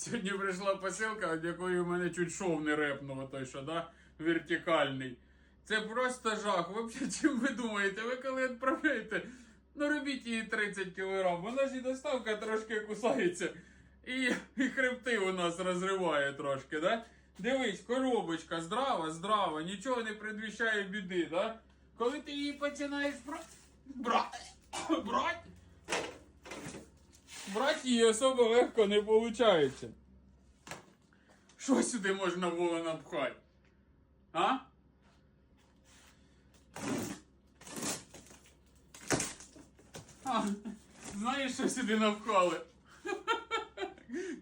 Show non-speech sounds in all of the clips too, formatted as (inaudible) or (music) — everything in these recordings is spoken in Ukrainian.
Сьогодні прийшла посилка, від якої в мене чуть шов не репнув, той що, да? Вертикальний. Це просто жах. Взагалі, (laughs) чим ви думаєте? Ви коли відправляєте, ну робіть її 30 кг, вона ж і доставка трошки кусається. І, і хребти у нас розриває трошки, да? Дивись, коробочка здрава, здрава, нічого не предвіщає біди, да? Коли ти її починаєш бра... Бра... брати, (coughs) її особо легко не виходить. Що сюди можна було напхати? А? а знаєш, що сюди напхали?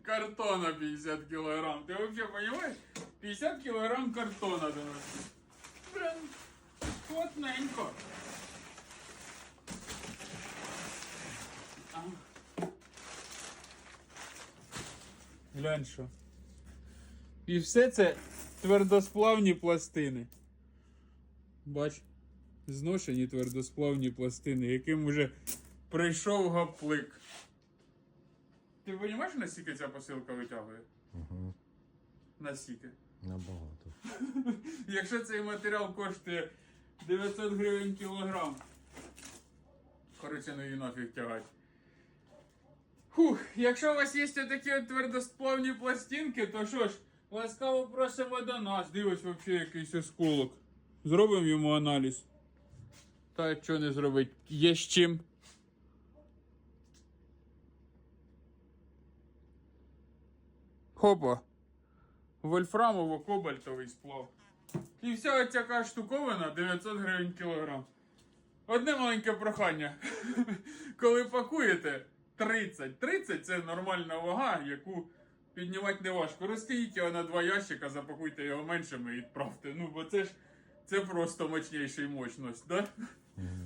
Картона 50 кілограм. Ти взагалі розумієш? 50 кілограм картона. Блин, плотненько. Глянь що. І все це твердосплавні пластини. Бач, зношені твердосплавні пластини, яким уже прийшов гаплик. Ти розумієш, наскільки ця посилка витягує? Угу. Наскільки? Набагато. (laughs) Якщо цей матеріал коштує 900 гривень кілограм. Коротше, ну і нафіг тягать. Фух, якщо у вас є такі от твердосплавні пластинки, то що ж, ласкаво просимо до нас. Дивись, взагалі якийсь осколок. Зробимо йому аналіз. Та що не зробить? Є з чим. Хопа. Вольфрамово-кобальтовий сплав. І вся ця штуковина 900 гривень кілограм. Одне маленьке прохання. (laughs) Коли пакуєте 30. 30 це нормальна вага, яку піднімати не важко. Розкажіть його на два ящика, запакуйте його меншими і відправте. Ну, бо це ж це просто мощніший мощність, да?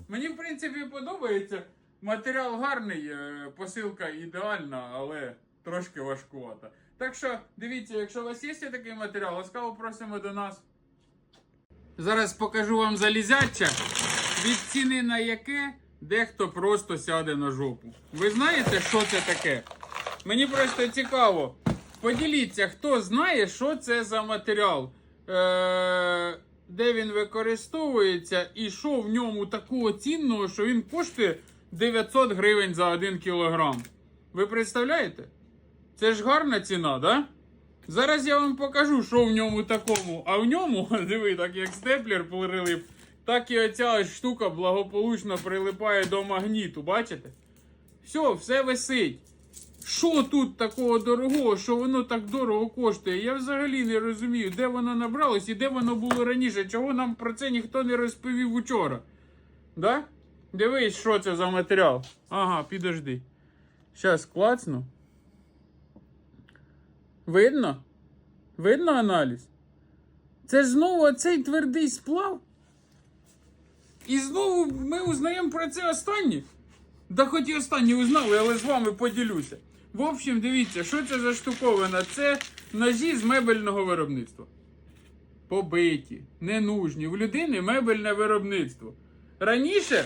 Мені, в принципі, подобається. Матеріал гарний, е, посилка ідеальна, але трошки важкувата. Так що, дивіться, якщо у вас є такий матеріал, ласкаво просимо до нас. Зараз покажу вам залізяча, від ціни на яке дехто просто сяде на жопу. Ви знаєте, що це таке? Мені просто цікаво. Поділіться, хто знає, що це за матеріал, е- де він використовується, і що в ньому такого цінного, що він коштує 900 гривень за 1 кілограм. Ви представляєте? Це ж гарна ціна, да? Зараз я вам покажу, що в ньому такому. А в ньому, (laughs) диви, так як степлер прилип, так і оця штука благополучно прилипає до магніту, бачите? Все, все висить. Що тут такого дорогого, що воно так дорого коштує? Я взагалі не розумію, де воно набралось і де воно було раніше. Чого нам про це ніхто не розповів учора? Да? Дивись, що це за матеріал. Ага, підожди. Щас клацну. Видно? Видно аналіз? Це ж знову оцей твердий сплав. І знову ми узнаємо про це останнє. Да хоч і останні узнали, але з вами поділюся. В общем, дивіться, що це за штуковина? Це ножі з мебельного виробництва. Побиті, ненужні. В людини мебельне виробництво. Раніше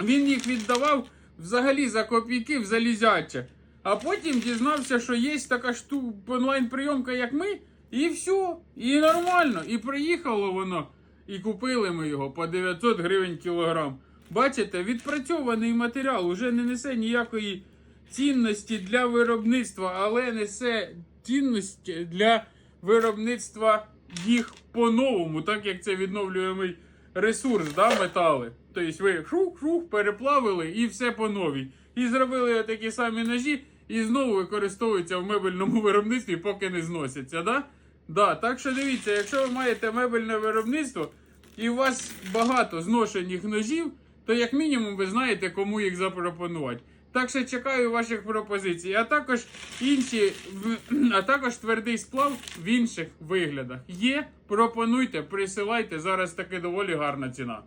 він їх віддавав взагалі за копійки в залізяче. А потім дізнався, що є така штука онлайн-прийомка, як ми, і все. І нормально. І приїхало воно. І купили ми його по 900 гривень кілограм. Бачите, відпрацьований матеріал уже не несе ніякої цінності для виробництва, але несе цінності для виробництва їх по-новому, так як це відновлюємий ресурс, да, метали. Тобто ви шух-шух переплавили і все по новій. І зробили такі самі ножі, і знову використовуються в мебельному виробництві, поки не зносяться. Да? Да, так що дивіться, якщо ви маєте мебельне виробництво і у вас багато зношених ножів, то як мінімум ви знаєте, кому їх запропонувати. Так що чекаю ваших пропозицій, а також інші, (clears throat) а також твердий сплав в інших виглядах. Є, пропонуйте, присилайте. Зараз таки доволі гарна ціна.